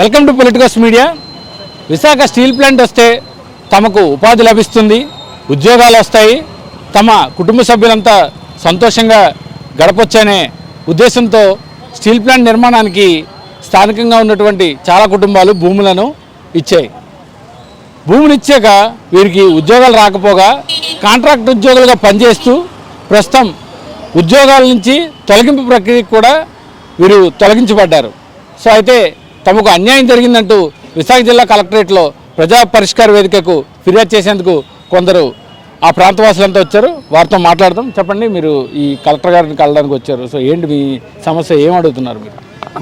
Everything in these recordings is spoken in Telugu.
Welcome to politicals media. Visakha steel plant వస్తే తమకు ఉపాధి లభిస్తుంది ఉద్యోగాలు వస్తాయి తమ కుటుంబ సభ్యులంతా సంతోషంగా గడపొచ్చనే ఉద్దేశంతో స్టీల్ ప్లాంట్ నిర్మాణానికి స్థానికంగా ఉన్నటువంటి చాలా కుటుంబాలు భూములను ఇచ్చాయి. భూమినిచ్చాక వీరికి ఉద్యోగాలు రాకపోగా కాంట్రాక్ట్ ఉద్యోగులుగా పనిచేస్తూ ప్రస్తుతం ఉద్యోగాల నుంచి తొలగింపు ప్రక్రియకు కూడా వీరు తొలగించబడ్డారు. సో అయితే తమకు అన్యాయం జరిగిందంటూ విశాఖ జిల్లా కలెక్టరేట్లో ప్రజా పరిష్కార వేదికకు ఫిర్యాదు చేసేందుకు కొందరు ఆ ప్రాంతవాసులంతా వచ్చారు. వారితో మాట్లాడదాం. చెప్పండి మీరు ఈ కలెక్టర్ గారిని కలడానికి వచ్చారు. సో ఏంటి మీ సమస్య? ఏం అడుగుతున్నారు మీరు?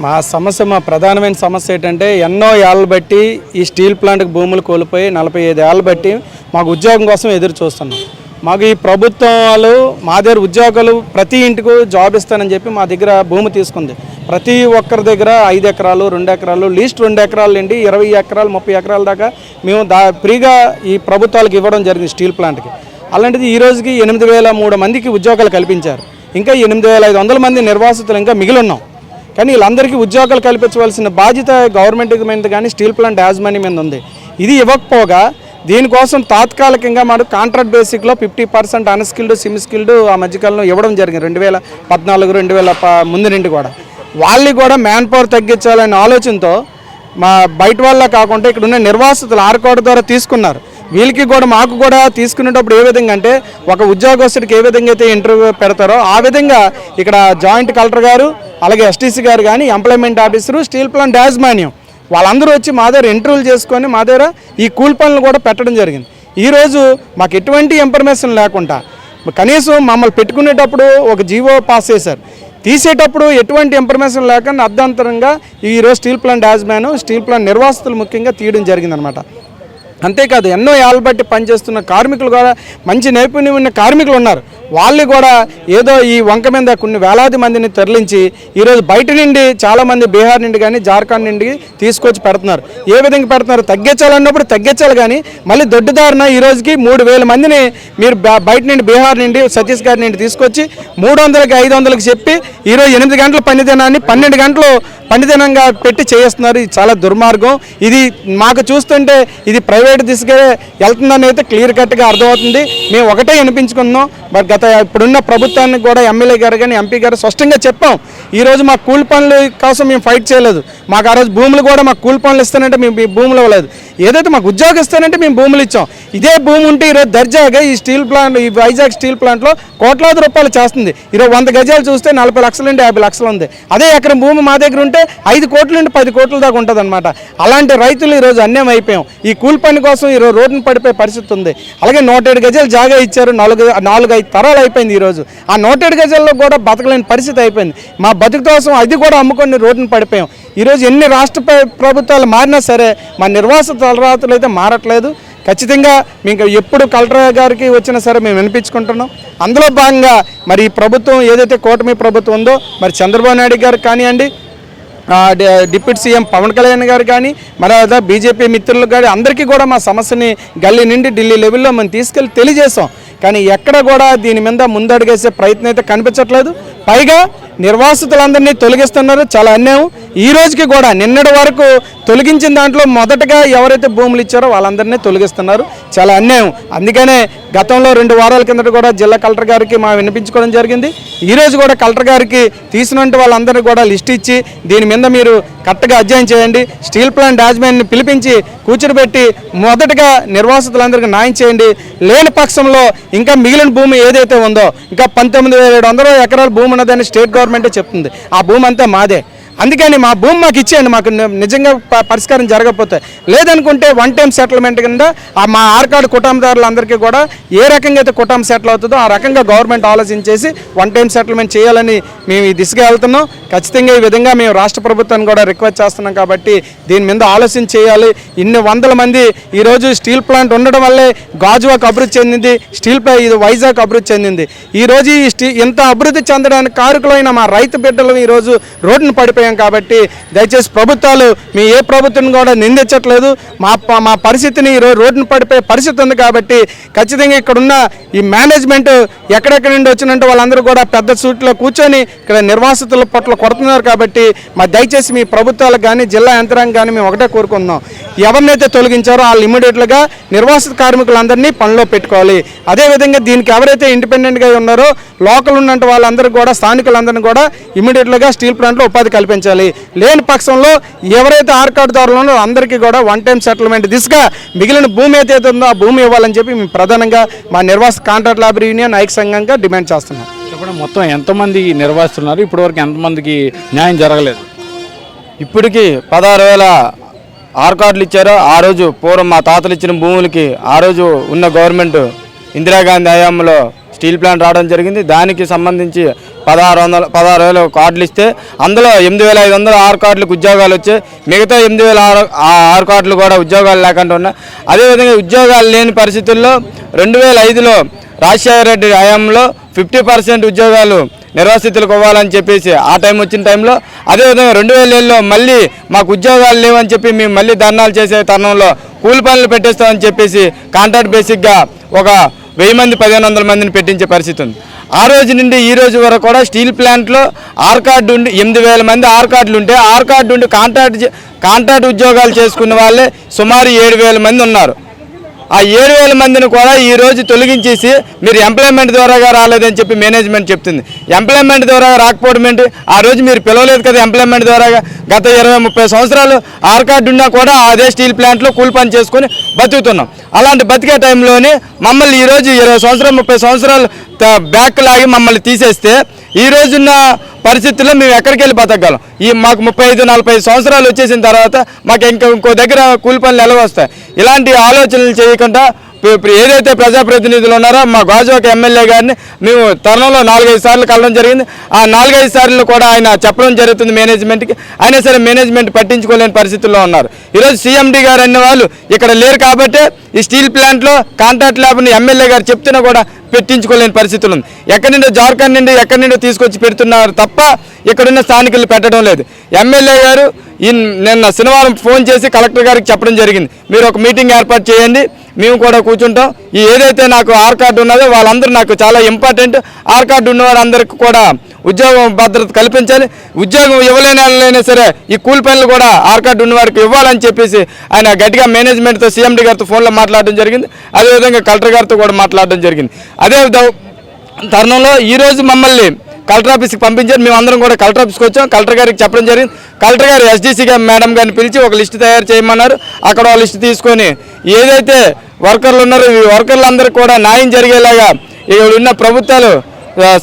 మా సమస్య మా ప్రధానమైన సమస్య ఏంటంటే ఎన్నో ఏళ్ళు బట్టి ఈ స్టీల్ ప్లాంట్కి భూములు కోల్పోయి నలభై ఐదు ఏళ్ళు బట్టి మాకు ఉద్యోగం కోసం ఎదురు చూస్తున్నాం. మాకు ఈ ప్రభుత్వాలు మా దగ్గర ఉద్యోగాలు ప్రతి ఇంటికి జాబ్ ఇస్తానని చెప్పి మా దగ్గర భూమి తీసుకుంది. ప్రతి ఒక్కరి దగ్గర ఐదు ఎకరాలు రెండు ఎకరాలు లీస్ట్ రెండు ఎకరాలు నుండి ఇరవై ఎకరాలు ముప్పై ఎకరాల దాకా మేము దా ఫ్రీగా ఈ ప్రభుత్వాలకు ఇవ్వడం జరిగింది స్టీల్ ప్లాంట్కి. అలాంటిది ఈ రోజుకి ఎనిమిది వేల మూడు మందికి ఉద్యోగాలు కల్పించారు. ఇంకా ఎనిమిది వేల ఐదు వందల మంది నిర్వాసితులు ఇంకా మిగిలి ఉన్నాం. కానీ వీళ్ళందరికీ ఉద్యోగాలు కల్పించవలసిన బాధ్యత గవర్నమెంట్ మీద కానీ స్టీల్ ప్లాంట్ యాజమాన్యం మీద ఉంది. ఇది ఇవ్వకపోగా దీనికోసం తాత్కాలికంగా మనం contract బేసిక్లో fifty percent unskilled semi skilled ఆ మధ్యకాలంలో ఇవ్వడం జరిగింది. రెండు వేల పద్నాలుగు రెండు వేల ముందు నుండి కూడా. వాళ్ళని కూడా మ్యాన్ పవర్ తగ్గించాలనే ఆలోచనతో మా బయట వాళ్ళ కాకుండా ఇక్కడ ఉన్న నిర్వాసితులు ఆర్కోడ ద్వారా తీసుకున్నారు. వీళ్ళకి కూడా మాకు కూడా తీసుకునేటప్పుడు ఏ విధంగా అంటే ఒక ఉద్యోగస్తుడికి ఏ విధంగా అయితే ఇంటర్వ్యూ పెడతారో ఆ విధంగా ఇక్కడ జాయింట్ కలెక్టర్ గారు అలాగే ఎస్టీసీ గారు కానీ ఎంప్లాయ్మెంట్ ఆఫీసరు స్టీల్ ప్లాంట్ యాజమాన్యం వాళ్ళందరూ వచ్చి మా దగ్గర ఇంటర్వ్యూలు చేసుకొని మా దగ్గర ఈ కూల్ పనులు కూడా పెట్టడం జరిగింది. ఈరోజు మాకు ఎటువంటి ఇన్ఫర్మేషన్ లేకుండా కనీసం మమ్మల్ని పెట్టుకునేటప్పుడు ఒక జీవో పాస్ చేశారు. తీసేటప్పుడు ఎటువంటి ఇన్ఫర్మేషన్ లేకుండా అర్ధాంతరంగా ఈరోజు స్టీల్ ప్లాంట్ యాజ్మ్యాన్ స్టీల్ ప్లాంట్ నిర్వాసితులు ముఖ్యంగా తీయడం జరిగిందనమాట అంతేకాదు ఎన్నో ఏళ్ళ బట్టి పనిచేస్తున్న కార్మికులు కూడా మంచి నైపుణ్యం ఉన్న కార్మికులు ఉన్నారు. వాళ్ళు కూడా ఏదో ఈ వంక మీద కొన్ని వేలాది మందిని తరలించి ఈరోజు బయట నుండి చాలామంది బీహార్ నుండి కానీ జార్ఖండ్ నుండి తీసుకొచ్చి పెడుతున్నారు. ఏ విధంగా పెడుతున్నారు? తగ్గించాలన్నప్పుడు తగ్గించాలి కానీ మళ్ళీ దొడ్డుదారిన ఈ రోజుకి మూడు వేల మందిని మీరు బ- బయట నుండి బీహార్ నుండి ఛత్తీస్గఢ్ నుండి తీసుకొచ్చి మూడు వందలకి ఐదు వందలకి చెప్పి ఈరోజు ఎనిమిది గంటల పనిదినాన్ని పన్నెండు గంటలు పనిదినంగా పెట్టి చేయిస్తున్నారు. ఇది చాలా దుర్మార్గం. ఇది మాకు చూస్తుంటే ఇది ప్రైవేట్ దిశగా వెళ్తుందని అయితే క్లియర్ కట్గా అర్థమవుతుంది. మేము ఒకటే వినిపించుకున్నాం బట్ గత ఇప్పుడున్న ప్రభుత్వానికి కూడా ఎమ్మెల్యే గారు కానీ ఎంపీ గారు స్పష్టంగా చెప్పాం. ఈరోజు మా కూలి పనుల కోసం మేము ఫైట్ చేయలేదు. మాకు ఆ రోజు భూములు కూడా మాకు కూలి పనులు ఇస్తానంటే మేము భూములు ఇవ్వలేదు. ఏదైతే మాకు ఉద్యోగం ఇస్తానంటే మేము భూములు ఇచ్చాం. ఇదే భూమి ఉంటే ఈరోజు దర్జాగా ఈ స్టీల్ ప్లాంట్ ఈ వైజాగ్ స్టీల్ ప్లాంట్లో కోట్లాది రూపాయలు చేస్తుంది. ఈరోజు వంద గజాలు చూస్తే నలభై లక్షల నుండి యాభై లక్షలు ఉంది. అదే ఎకరం భూమి మా దగ్గర ఉంటే ఐదు కోట్ల నుండి పది కోట్ల దాకా ఉంటుంది అనమాట అలాంటి రైతులు ఈరోజు అన్యాయం అయిపోయాం. ఈ కూలి పని కోసం ఈరోజు రోడ్డును పడిపోయే పరిస్థితి ఉంది. అలాగే నూట ఏడు గజాలు జాగా ఇచ్చారు. నాలుగు నాలుగు ఐదు తరాలు అయిపోయింది ఈరోజు. ఆ నూట ఏడు గజాల్లో కూడా బతకలేని పరిస్థితి అయిపోయింది. మా బతుకు కోసం అది కూడా అమ్ముకొని రోడ్డును పడిపోయాం. ఈరోజు ఎన్ని రాష్ట్ర ప్రభుత్వాలు మారినా సరే మా నిర్వాసిత తలరాతులు అయితే మారట్లేదు. ఖచ్చితంగా మీకు ఎప్పుడు కలెక్టర్ గారికి వచ్చినా సరే మేము వినిపించుకుంటున్నాం. అందులో భాగంగా మరి ఈ ప్రభుత్వం ఏదైతే కూటమి ప్రభుత్వం ఉందో మరి చంద్రబాబు నాయుడు గారు కానివ్వండి డిప్యూటీ సీఎం పవన్ కళ్యాణ్ గారు కానీ మరి అదే బీజేపీ మిత్రులు కానీ అందరికీ కూడా మా సమస్యని గల్లీ నుండి ఢిల్లీ లెవెల్లో మనం తీసుకెళ్ళి తెలియజేసాం కానీ ఎక్కడ కూడా దీని మీద ముందడుగేసే ప్రయత్నం అయితే కనిపించట్లేదు. పైగా నిర్వాసితులందరినీ తొలగిస్తున్నారు. చాలా అన్యాయం. ఈ రోజుకి కూడా నిన్నటి వరకు తొలగించిన దాంట్లో మొదటగా ఎవరైతే భూములు ఇచ్చారో వాళ్ళందరినీ తొలగిస్తున్నారు. చాలా అన్యాయం. అందుకనే గతంలో రెండు వారాల కిందట కూడా జిల్లా కలెక్టర్ గారికి మా వినిపించుకోవడం జరిగింది. ఈ రోజు కూడా కలెక్టర్ గారికి తీసినట్టు వాళ్ళందరినీ కూడా లిస్ట్ ఇచ్చి దీని మీద మీరు కరెక్ట్గా అధ్యయనం చేయండి. స్టీల్ ప్లాంట్ యాజమాన్యాన్ని పిలిపించి కూర్చోబెట్టి మొదటగా నిర్వాసితులందరికీ న్యాయం చేయండి. లేని పక్షంలో ఇంకా మిగిలిన భూమి ఏదైతే ఉందో ఇంకా పంతొమ్మిది ఏడు వందల ఎకరాల భూమి ఉన్నదని స్టేట్ గవర్నమెంటే చెప్తుంది. ఆ భూమి అంతా మాదే. అందుకని మా భూమి మాకు ఇచ్చేయండి మాకు నిజంగా పరిష్కారం జరగకపోతే. లేదనుకుంటే వన్ టైం సెటిల్మెంట్ కింద ఆ మా ఆర్కాడు కుటుంబదారులందరికీ కూడా ఏ రకంగా అయితే కుటుంబం సెటిల్ అవుతుందో ఆ రకంగా గవర్నమెంట్ ఆలోచించేసి వన్ టైం సెటిల్మెంట్ చేయాలని మేము ఈ దిశగా వెళ్తున్నాం. ఖచ్చితంగా ఈ విధంగా మేము రాష్ట్ర ప్రభుత్వాన్ని కూడా రిక్వెస్ట్ చేస్తున్నాం కాబట్టి దీని మీద ఆలోచన చేయాలి. ఇన్ని వందల మంది ఈరోజు స్టీల్ ప్లాంట్ ఉండడం వల్లే గాజువాకు అభివృద్ధి చెందింది స్టీల్ ప్లాంట్ ఇది వైజాగ్ అభివృద్ధి చెందింది. ఈ రోజు ఈ స్టీ ఇంత అభివృద్ధి చెందడానికి కారుకులైన మా రైతు బిడ్డలు ఈరోజు రోడ్డును పడిపోయి కోల్పోయాం కాబట్టి దయచేసి ప్రభుత్వాలు మీ ఏ ప్రభుత్వం కూడా నిందించట్లేదు. మా మా పరిస్థితిని ఈరోజు రోడ్డున పడిపోయే పరిస్థితి ఉంది కాబట్టి ఖచ్చితంగా ఇక్కడున్న ఈ మేనేజ్మెంట్ ఎక్కడెక్కడి నుండి వచ్చినట్టు వాళ్ళందరూ కూడా పెద్ద సూట్లో కూర్చొని ఇక్కడ నిర్వాసితుల పట్ల కొడుతున్నారు కాబట్టి మా దయచేసి మీ ప్రభుత్వాలకు కానీ జిల్లా యంత్రాంగం కానీ మేము ఒకటే కోరుకుందాం ఎవరినైతే తొలగించారో వాళ్ళు ఇమ్మీడియట్గా నిర్వాసిత కార్మికులందరినీ పనిలో పెట్టుకోవాలి. అదేవిధంగా దీనికి ఎవరైతే ఇండిపెండెంట్గా ఉన్నారో లోకల్ ఉన్నట్టు వాళ్ళందరూ కూడా స్థానికులందరినీ కూడా ఇమ్మీడియట్గా స్టీల్ ప్లాంట్లో ఉపాధి కల్పించాలి. లేని పక్షంలో ఎవరైతే ఆర్ కార్డుదారులు ఉన్నారో అందరికీ కూడా వన్ టైం సెటిల్మెంట్ దిశగా మిగిలిన భూమి ఏదైతే ఉందో ఆ భూమి ఇవ్వాలని చెప్పి మేము ప్రధానంగా మా నిర్వాసిత కాంట్రాక్ట్ లేబర్ యూనియన్ ఐక్య సంఘంగా డిమాండ్ చేస్తున్నాం. చెప్పండి మొత్తం ఎంతమంది నిర్వహిస్తున్నారు ఇప్పటివరకు ఎంతమందికి న్యాయం జరగలేదు? ఇప్పటికి పదహారు వేల ఆర్ కార్డులు ఇచ్చారు. ఆ రోజు పూర్వం మా తాతలు ఇచ్చిన భూములకి ఆ రోజు ఉన్న గవర్నమెంట్ ఇందిరాగాంధీ హయాంలో స్టీల్ ప్లాంట్ రావడం జరిగింది. దానికి సంబంధించి పదహారు వందల పదహారు వేల కార్డులు ఇస్తే అందులో ఎనిమిది వేల ఐదు వందల ఆరు కార్డులకు ఉద్యోగాలు వచ్చాయి. మిగతా ఎనిమిది వేల ఆరు ఆరు కార్డులు కూడా ఉద్యోగాలు లేకుండా ఉన్నాయి. అదేవిధంగా ఉద్యోగాలు లేని పరిస్థితుల్లో రెండు వేల ఐదులో రాజశేఖర రెడ్డి హయాంలో ఫిఫ్టీ పర్సెంట్ ఉద్యోగాలు నిర్వాసితులకు ఇవ్వాలని చెప్పేసి ఆ టైం వచ్చిన టైంలో అదేవిధంగా రెండు వేల ఏళ్ళలో మళ్ళీ మాకు ఉద్యోగాలు లేవని చెప్పి మేము మళ్ళీ ధర్నాలు చేసే తరుణంలో కూలి పనులు పెట్టేస్తామని చెప్పేసి కాంట్రాక్ట్ బేసిక్గా ఒక వెయ్యి మంది పదిహేను వందల మందిని పెట్టించే పరిస్థితి ఉంది. ఆ రోజు నుండి ఈ రోజు వరకు కూడా స్టీల్ ప్లాంట్లో ఆర్ కార్డు ఉండి ఎనిమిది వేల మంది ఆర్ కార్డులు ఉంటే ఆర్ కార్డు ఉండి కాంట్రాక్ట్ కాంట్రాక్ట్ ఉద్యోగాలు చేసుకున్న వాళ్ళే సుమారు ఏడు వేల మంది ఉన్నారు. ఆ ఏడు వేల మందిని కూడా ఈరోజు తొలగించేసి మీరు ఎంప్లాయ్మెంట్ ద్వారాగా రాలేదని చెప్పి మేనేజ్మెంట్ చెప్తుంది. ఎంప్లాయ్మెంట్ ద్వారా రాకపోవడం ఏంటి? ఆ రోజు మీరు పిలవలేదు కదా ఎంప్లాయ్మెంట్ ద్వారాగా. గత ఇరవై ముప్పై సంవత్సరాలు ఆర్ కార్డు ఉన్నా కూడా అదే స్టీల్ ప్లాంట్లో కూలి పని చేసుకొని బతుకుతున్నాం. అలాంటి బతికే టైంలోనే మమ్మల్ని ఈరోజు ఇరవై సంవత్సరాలు ముప్పై సంవత్సరాలు బ్యాక్ లాగి మమ్మల్ని తీసేస్తే ఈ రోజున్న పరిస్థితుల్లో మేము ఎక్కడికి వెళ్ళి బతకగలం? ఈ మాకు ముప్పై ఐదు నలభై సంవత్సరాలు వచ్చేసిన తర్వాత మాకు ఇంకా ఇంకో దగ్గర కూలి పనులు ఎలా వస్తాయి? ఇలాంటి ఆలోచనలు చేయకుండా ఏదైతే ప్రజాప్రతినిధులు ఉన్నారో మా గాజువాక ఎమ్మెల్యే గారిని మేము తరుణంలో నాలుగైదు సార్లు కలవడం జరిగింది. ఆ నాలుగైదు సార్లు కూడా ఆయన చెప్పడం జరుగుతుంది మేనేజ్మెంట్కి. అయినా సరే మేనేజ్మెంట్ పట్టించుకోలేని పరిస్థితుల్లో ఉన్నారు. ఈరోజు సీఎండీ గారు అనే వాళ్ళు ఇక్కడ లేరు కాబట్టి ఈ స్టీల్ ప్లాంట్లో కాంట్రాక్ట్ ల్యాబ్ని ఎమ్మెల్యే గారు చెప్తున్నా కూడా పెట్టించుకోలేని పరిస్థితులు ఉంది. ఎక్కడి నుండో జార్ఖండ్ నుండి ఎక్కడి నుండో తీసుకొచ్చి పెడుతున్నారు తప్ప ఇక్కడున్న స్థానికులు పెట్టడం లేదు. ఎమ్మెల్యే గారు ఈ నిన్న శనివారం ఫోన్ చేసి కలెక్టర్ గారికి చెప్పడం జరిగింది. మీరు ఒక మీటింగ్ ఏర్పాటు చేయండి. మేము కూడా కూర్చుంటాం. ఈ ఏదైతే నాకు ఆర్ కార్డు ఉన్నదో వాళ్ళందరూ నాకు చాలా ఇంపార్టెంట్. ఆర్ కార్డు ఉన్న వారందరికీ కూడా ఉద్యోగం భద్రత కల్పించాలి. ఉద్యోగం ఇవ్వలేని వాళ్ళైనా సరే ఈ కూలి పనులు కూడా ఆర్ కార్డు ఉన్నవారికి ఇవ్వాలని చెప్పేసి ఆయన గట్టిగా మేనేజ్మెంట్తో సీఎండీ గారితో ఫోన్లో మాట్లాడడం జరిగింది. అదేవిధంగా కలెక్టర్ గారితో కూడా మాట్లాడడం జరిగింది. అదే తరుణంలో ఈరోజు మమ్మల్ని కలెక్టర్ ఆఫీస్కి పంపించారు. మేము కూడా కలెక్టర్ ఆఫీస్కి వచ్చాం. కలెక్టర్ గారికి చెప్పడం జరిగింది. కలెక్టర్ గారు ఎస్డీసీ మేడం గారిని పిలిచి ఒక లిస్ట్ తయారు చేయమన్నారు. అక్కడ ఆ లిస్ట్ తీసుకొని ఏదైతే వర్కర్లు ఉన్నారో ఈ వర్కర్లందరికీ కూడా న్యాయం జరిగేలాగా ఇక్కడ ఉన్న ప్రభుత్వాలు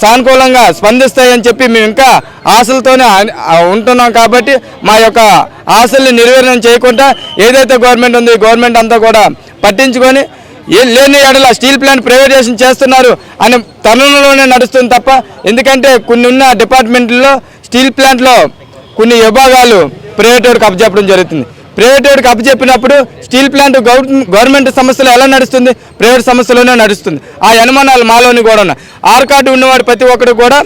సానుకూలంగా స్పందిస్తాయని చెప్పి మేము ఇంకా ఆశలతోనే ఉంటున్నాం కాబట్టి మా యొక్క ఆశల్ని నిర్వీర్ణం చేయకుండా ఏదైతే గవర్నమెంట్ ఉంది గవర్నమెంట్ అంతా కూడా పట్టించుకొని లేని ఎడల స్టీల్ ప్లాంట్ ప్రైవేటైజేషన్ చేస్తున్నారు అనే తరుణంలోనే నడుస్తుంది తప్ప ఎందుకంటే కొన్ని ఉన్న డిపార్ట్మెంట్లో స్టీల్ ప్లాంట్లో కొన్ని విభాగాలు ప్రైవేట్ అప్పచెప్పడం జరుగుతుంది. ప్రైవేట్ అప్పచెప్పినప్పుడు స్టీల్ ప్లాంట్ గవర్న- గవర్నమెంట్ సంస్థలు ఎలా నడుస్తుంది? ప్రైవేట్ సంస్థలోనే నడుస్తుంది. ఆ అనుమానాలు మాలోని కూడా ఉన్నాయి. ఆర్ కార్డు ఉన్నవాడు ప్రతి ఒక్కరు కూడా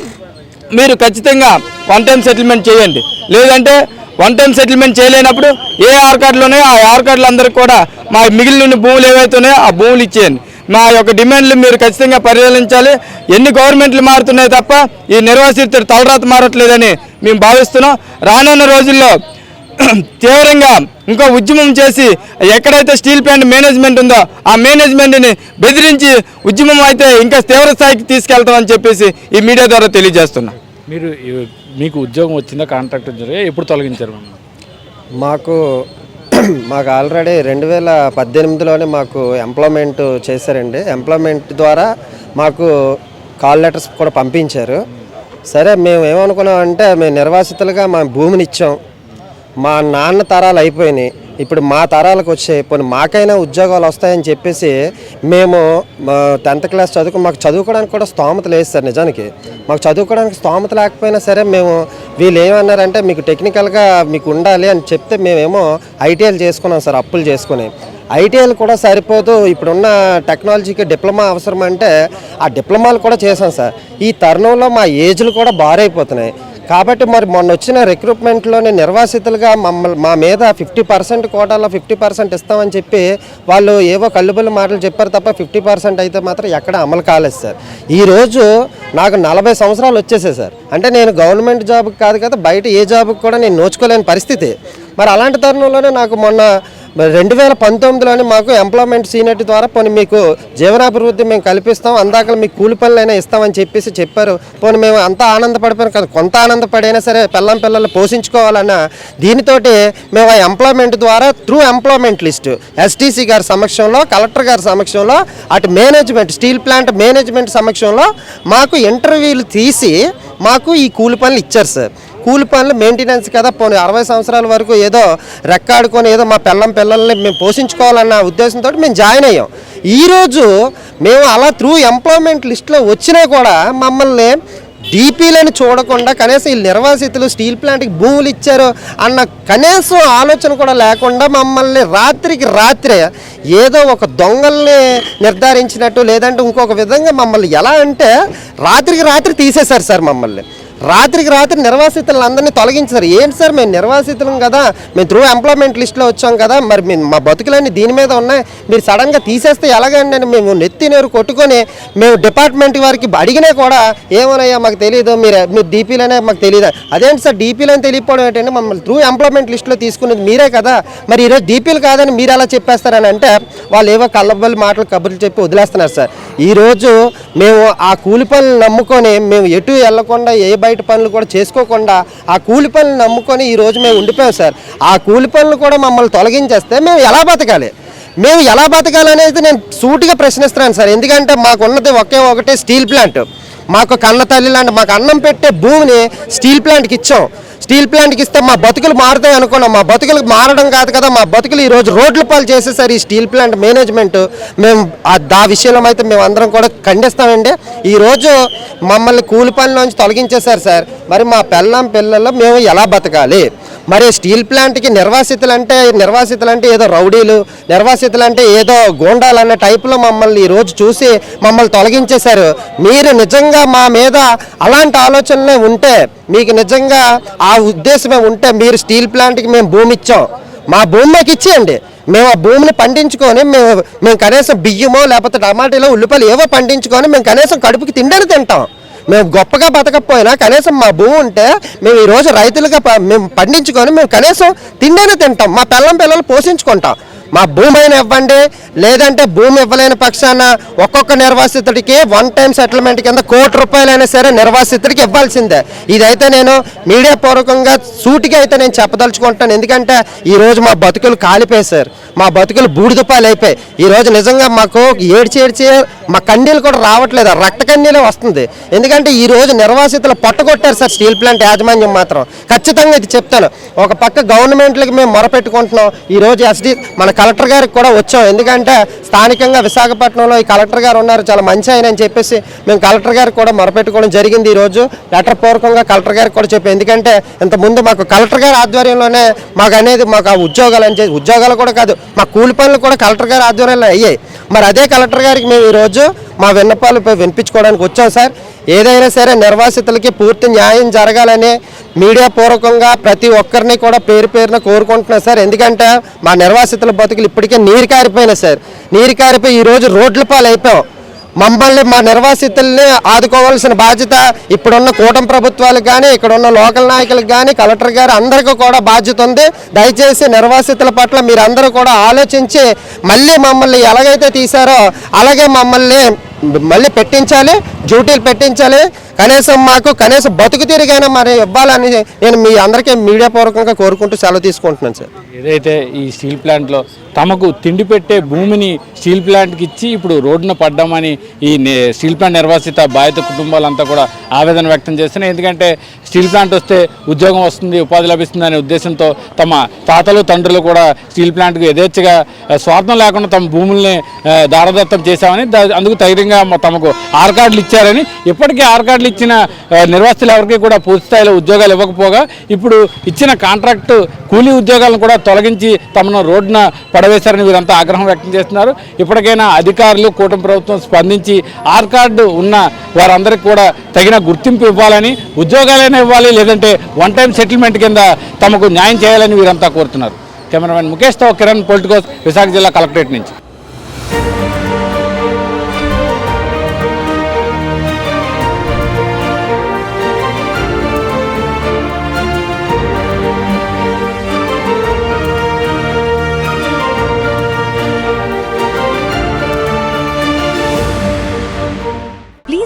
మీరు ఖచ్చితంగా వన్ టైం సెటిల్మెంట్ చేయండి. లేదంటే వన్ టైం సెటిల్మెంట్ చేయలేనప్పుడు ఏ ఆర్ కార్డులు ఉన్నాయో ఆ ఆర్ కార్డులు అందరికి కూడా మా మిగిలిన భూములు ఏవైతే ఉన్నాయో ఆ భూములు ఇచ్చేయండి. మా యొక్క డిమాండ్లు మీరు ఖచ్చితంగా పరిశీలించాలి. ఎన్ని గవర్నమెంట్లు మారుతున్నాయి తప్ప ఈ నిర్వాసితుడు తలరాత మారట్లేదని మేము భావిస్తున్నాం. రానున్న రోజుల్లో తీవ్రంగా ఇంకా ఉద్యమం చేసి ఎక్కడైతే స్టీల్ ప్లాంట్ మేనేజ్మెంట్ ఉందో ఆ మేనేజ్మెంట్ని బెదిరించి ఉద్యమం అయితే ఇంకా తీవ్ర స్థాయికి తీసుకెళ్తామని చెప్పేసి ఈ మీడియా ద్వారా తెలియజేస్తున్నాం. మీరు మీకు ఉద్యోగం వచ్చిందా కాంట్రాక్ట్ వచ్చిందా? ఎప్పుడు తొలగించారు మాకు మాకు ఆల్రెడీ రెండు వేల పద్దెనిమిదిలోనే మాకు ఎంప్లాయ్మెంట్ చేశారండి. ఎంప్లాయ్మెంట్ ద్వారా మాకు కాల్ లెటర్స్ కూడా పంపించారు. సరే మేము ఏమనుకున్నామంటే మేము నిర్వాసితులుగా మా భూమిని ఇచ్చాం. మా నాన్న తరాలు అయిపోయినాయి. ఇప్పుడు మా తరాలకు వచ్చే పోనీ మాకైనా ఉద్యోగాలు వస్తాయని చెప్పేసి మేము టెన్త్ క్లాస్ చదువుకు మాకు చదువుకోవడానికి కూడా స్తోమత లేదు సార్ నిజానికి. మాకు చదువుకోవడానికి స్తోమత లేకపోయినా సరే మేము వీళ్ళు ఏమన్నారంటే మీకు టెక్నికల్గా మీకు ఉండాలి అని చెప్తే మేమేమో ఐటీఐలు చేసుకున్నాం సార్ అప్పులు చేసుకుని. ఐటీఐలు కూడా సరిపోదు. ఇప్పుడున్న టెక్నాలజీకి డిప్లొమా అవసరం అంటే ఆ డిప్లొమాలు కూడా చేశాం సార్. ఈ తరుణంలో మా ఏజ్లు కూడా బారైపోతున్నాయి. కాబట్టి మరి మొన్న వచ్చిన రిక్రూట్మెంట్లోనే నిర్వాసితులుగా మమ్మల్ని మా మీద ఫిఫ్టీ పర్సెంట్ కోటాలో ఫిఫ్టీ పర్సెంట్ ఇస్తామని చెప్పి వాళ్ళు ఏవో కల్లుబుల్లు మాటలు చెప్పారు తప్ప ఫిఫ్టీ పర్సెంట్ అయితే మాత్రం ఎక్కడ అమలు కాలేదు సార్. ఈరోజు నాకు నలభై సంవత్సరాలు వచ్చేసాయి సార్. అంటే నేను గవర్నమెంట్ జాబ్కి కాదు కదా బయట ఏ జాబ్కి కూడా నేను నోచుకోలేని పరిస్థితి. మరి అలాంటి తరుణంలోనే నాకు మొన్న రెండు వేల పంతొమ్మిదిలోనే మాకు ఎంప్లాయ్మెంట్ సీనియర్ ద్వారా పోనీ మీకు జీవనాభివృద్ధి మేము కల్పిస్తాం అందాక మీకు కూలి పనులైనా ఇస్తామని చెప్పేసి చెప్పారు. పోనీ మేము అంతా ఆనందపడిపోయాం కదా కొంత ఆనందపడైనా సరే పిల్లం పిల్లలు పోషించుకోవాలన్న దీనితోటి మేము ఆ ఎంప్లాయ్మెంట్ ద్వారా త్రూ ఎంప్లాయ్మెంట్ లిస్ట్ ఎస్టీసీ గారి సమక్షంలో కలెక్టర్ గారి సమక్షంలో అటు మేనేజ్మెంట్ స్టీల్ ప్లాంట్ మేనేజ్మెంట్ సమక్షంలో మాకు ఇంటర్వ్యూలు తీసి మాకు ఈ కూలి పనులు ఇచ్చారు సార్. కూలి పనులు మెయింటెనెన్స్ కదా. పోనీ అరవై సంవత్సరాల వరకు ఏదో రెక్కాడుకొని ఏదో మా పిల్లం పిల్లల్ని మేము పోషించుకోవాలన్న ఉద్దేశంతో మేము జాయిన్ అయ్యాం. ఈరోజు మేము అలా త్రూ ఎంప్లాయ్మెంట్ లిస్ట్లో వచ్చినా కూడా మమ్మల్ని డీపీలను చూడకుండా కనీసం ఈ నిర్వాసితులు స్టీల్ ప్లాంట్కి భూములు ఇచ్చారు అన్న కనీసం ఆలోచన కూడా లేకుండా మమ్మల్ని రాత్రికి రాత్రే ఏదో ఒక దొంగల్ని నిర్ధారించినట్టు లేదంటే ఇంకొక విధంగా మమ్మల్ని ఎలా అంటే రాత్రికి రాత్రి తీసేశారు సార్ మమ్మల్ని. రాత్రికి రాత్రి నిర్వాసితులను అందరినీ తొలగించారు. ఏంటి సార్ మేము నిర్వాసితులం కదా మేము త్రూ ఎంప్లాయ్మెంట్ లిస్ట్లో వచ్చాం కదా మరి మేము మా బతుకులన్నీ దీని మీద ఉన్నాయి. మీరు సడన్గా తీసేస్తే ఎలాగండి అని మేము నెత్తి నేరు కొట్టుకొని మేము డిపార్ట్మెంట్ వారికి అడిగినా కూడా ఏమోనయ్యా మాకు తెలియదు మీరు మీరు డీపీలనే మాకు తెలియదు అదేంటి సార్ డీపీలని తెలియకపోవడం ఏంటంటే మమ్మల్ని త్రూ ఎంప్లాయ్మెంట్ లిస్ట్లో తీసుకునేది మీరే కదా. మరి ఈరోజు డీపీలు కాదని మీరు ఎలా చెప్పేస్తారని అంటే వాళ్ళు ఏవో కళ్ళబల్లి మాటలు కబుర్లు చెప్పి వదిలేస్తున్నారు సార్. ఈరోజు మేము ఆ కూలి పనులు నమ్ముకొని మేము ఎటు వెళ్ళకుండా ఏ బయట పనులు కూడా చేసుకోకుండా ఆ కూలి పనులు నమ్ముకొని ఈరోజు మేము ఉండిపోయాం సార్. ఆ కూలి పనులు కూడా మమ్మల్ని తొలగించేస్తే మేము ఎలా బతకాలి? మేము ఎలా బతకాలనేది నేను సూటిగా ప్రశ్నిస్తున్నాను సార్. ఎందుకంటే మాకున్నది ఒకే ఒకటే స్టీల్ ప్లాంట్. మాకు కన్న తల్లి లాంటి మాకు అన్నం పెట్టే భూమిని స్టీల్ ప్లాంట్కి ఇచ్చాం. స్టీల్ ప్లాంట్కి ఇస్తే మా బతుకులు మారుతాయి అనుకున్నాం. మా బతుకులు మారడం కాదు కదా మా బతుకులు ఈరోజు రోడ్ల పాలు చేసేసారు ఈ స్టీల్ ప్లాంట్ మేనేజ్మెంట్. మేము ఆ దా విషయంలో అయితే మేము అందరం కూడా ఖండిస్తామండి. ఈరోజు మమ్మల్ని కూలి పనిలోంచి తొలగించేశారు సార్. మరి మా పెళ్ళం పిల్లలు మేము ఎలా బతకాలి? మరి స్టీల్ ప్లాంట్కి నిర్వాసితులు అంటే నిర్వాసితులు అంటే ఏదో రౌడీలు నిర్వాసితులు అంటే ఏదో గోండాలు అన్న టైప్లో మమ్మల్ని ఈరోజు చూసి మమ్మల్ని తొలగించేశారు. మీరు నిజంగా మా మీద అలాంటి ఆలోచనలే ఉంటే మీకు నిజంగా ఆ ఉద్దేశమే ఉంటే మీరు స్టీల్ ప్లాంట్కి మేము భూమి ఇచ్చాం. మా భూమి మాకు ఇచ్చేయండి. మేము ఆ భూమిని పండించుకొని మేము మేము కనీసం బియ్యమో లేకపోతే టమాటాలో ఉల్లిపాయలు ఏవో పండించుకొని మేము కనీసం కడుపుకి తిండని తింటాం. మేము గొప్పగా బతకపోయినా కనీసం మా భూమి ఉంటే మేము ఈరోజు రైతులుగా ప- మేము పండించుకొని మేము కనీసం తిండనే తింటాం. మా పిల్లం పిల్లలు పోషించుకుంటాం. మా భూమి అయినా ఇవ్వండి. లేదంటే భూమి ఇవ్వలేని పక్షాన ఒక్కొక్క నిర్వాసితుడికి వన్ టైం సెటిల్మెంట్ కింద కోటి రూపాయలైనా సరే నిర్వాసితుడికి ఇవ్వాల్సిందే. ఇదైతే నేను మీడియా పూర్వకంగా సూటిగా అయితే నేను చెప్పదలుచుకుంటాను ఎందుకంటే ఈరోజు మా బతుకులు కాలిపోయారు మా బతుకులు బూడిదపాలు అయిపోయి ఈ రోజు నిజంగా మాకు ఏడ్చి ఏడ్చి మా కన్నీళ్ళు కూడా రావట్లేదు. రక్త కన్నీళ్ళే వస్తుంది. ఎందుకంటే ఈ రోజు నిర్వాసితులు పట్టగొట్టారు సార్ స్టీల్ ప్లాంట్ యాజమాన్యం మాత్రం. ఖచ్చితంగా ఇది చెప్తాను. ఒక పక్క గవర్నమెంట్లకి మేము మొరపెట్టుకుంటున్నాం. ఈరోజు ఎస్డి మన కలెక్టర్ గారికి కూడా వచ్చాం. ఎందుకంటే స్థానికంగా విశాఖపట్నంలో ఈ కలెక్టర్ గారు ఉన్నారు. చాలా మంచి ఆయన అని చెప్పేసి మేము కలెక్టర్ గారికి కూడా మొరపెట్టుకోవడం జరిగింది ఈరోజు లెటర్ పూర్వకంగా కలెక్టర్ గారికి కూడా చెప్పాం. ఎందుకంటే ఇంతకుముందు మాకు కలెక్టర్ గారి ఆధ్వర్యంలోనే మాకు అనేది మాకు ఆ ఉద్యోగాలు అని చెప్పి ఉద్యోగాలు కూడా కాదు మా కూలి పనులు కూడా కలెక్టర్ గారి ఆధ్వర్యంలో అయ్యాయి. మరి అదే కలెక్టర్ గారికి మేము ఈరోజు మా విన్నపాలు వినిపించుకోవడానికి వచ్చాం సార్. ఏదైనా సరే నిర్వాసితులకి పూర్తి న్యాయం జరగాలని మీడియా పూర్వకంగా ప్రతి ఒక్కరిని కూడా పేరు పేరున కోరుకుంటున్నాం సార్. ఎందుకంటే మా నిర్వాసితుల బతుకులు ఇప్పటికే నీరు కారిపోయినాయి సార్. నీరు కారిపోయి ఈరోజు రోడ్ల పాలు అయిపోయాం మమ్మల్ని మా నిర్వాసితుల్ని ఆదుకోవాల్సిన బాధ్యత ఇప్పుడున్న కూటమి ప్రభుత్వాలకు కానీ ఇక్కడ ఉన్న లోకల్ నాయకులకు కానీ కలెక్టర్ గారు అందరికీ కూడా బాధ్యత ఉంది. దయచేసి నిర్వాసితుల పట్ల మీరందరూ కూడా ఆలోచించి మళ్ళీ మమ్మల్ని ఎలాగైతే తీశారో అలాగే మమ్మల్ని మళ్ళీ పెట్టించాలి డ్యూటీలు పెట్టించాలి. కనీసం మాకు కనీసం బతుకు తిరిగైనా మరి ఇవ్వాలని నేను మీ అందరికీ మీడియా పూర్వకంగా కోరుకుంటూ సెలవు తీసుకుంటున్నాను సార్. ఏదైతే ఈ స్టీల్ ప్లాంట్లో తమకు తిండి పెట్టే భూమిని స్టీల్ ప్లాంట్కి ఇచ్చి ఇప్పుడు రోడ్డున పడ్డామని ఈ నే- స్టీల్ ప్లాంట్ నిర్వాసిత బాధిత కుటుంబాలంతా కూడా ఆవేదన వ్యక్తం చేస్తున్నాయి. ఎందుకంటే స్టీల్ ప్లాంట్ వస్తే ఉద్యోగం వస్తుంది ఉపాధి లభిస్తుంది అనే ఉద్దేశంతో తమ తాతలు తండ్రులు కూడా స్టీల్ ప్లాంట్కు యథేచ్ఛగా స్వార్థం లేకుండా తమ భూముల్ని దారదత్తం చేశామని అందుకు ధైర్యంగా తమకు ఆర్ కార్డులు ఇచ్చారని ఇప్పటికీ ఆర్ కార్డులు ఇచ్చిన నిర్వాసితులు ఎవరికి కూడా పూర్తి స్థాయిలో ఉద్యోగాలు ఇవ్వకపోగా ఇప్పుడు ఇచ్చిన కాంట్రాక్టు కూలీ ఉద్యోగాలను కూడా తొలగించి తమను రోడ్డున పడవేశారని వీరంతా ఆగ్రహం వ్యక్తం చేస్తున్నారు. ఇప్పటికైనా అధికారులు కూటమి ప్రభుత్వం స్పందించి ఆర్ కార్డు ఉన్న వారందరికీ కూడా తగిన గుర్తింపు ఇవ్వాలని ఉద్యోగాలైనా ఇవ్వాలి లేదంటే వన్ టైం సెటిల్మెంట్ కింద తమకు న్యాయం చేయాలని వీరంతా కోరుతున్నారు. కెమెరామెన్ ముఖేష్తో కిరణ్ పొలిటికోస్ విశాఖ జిల్లా కలెక్టరేట్ నుంచి.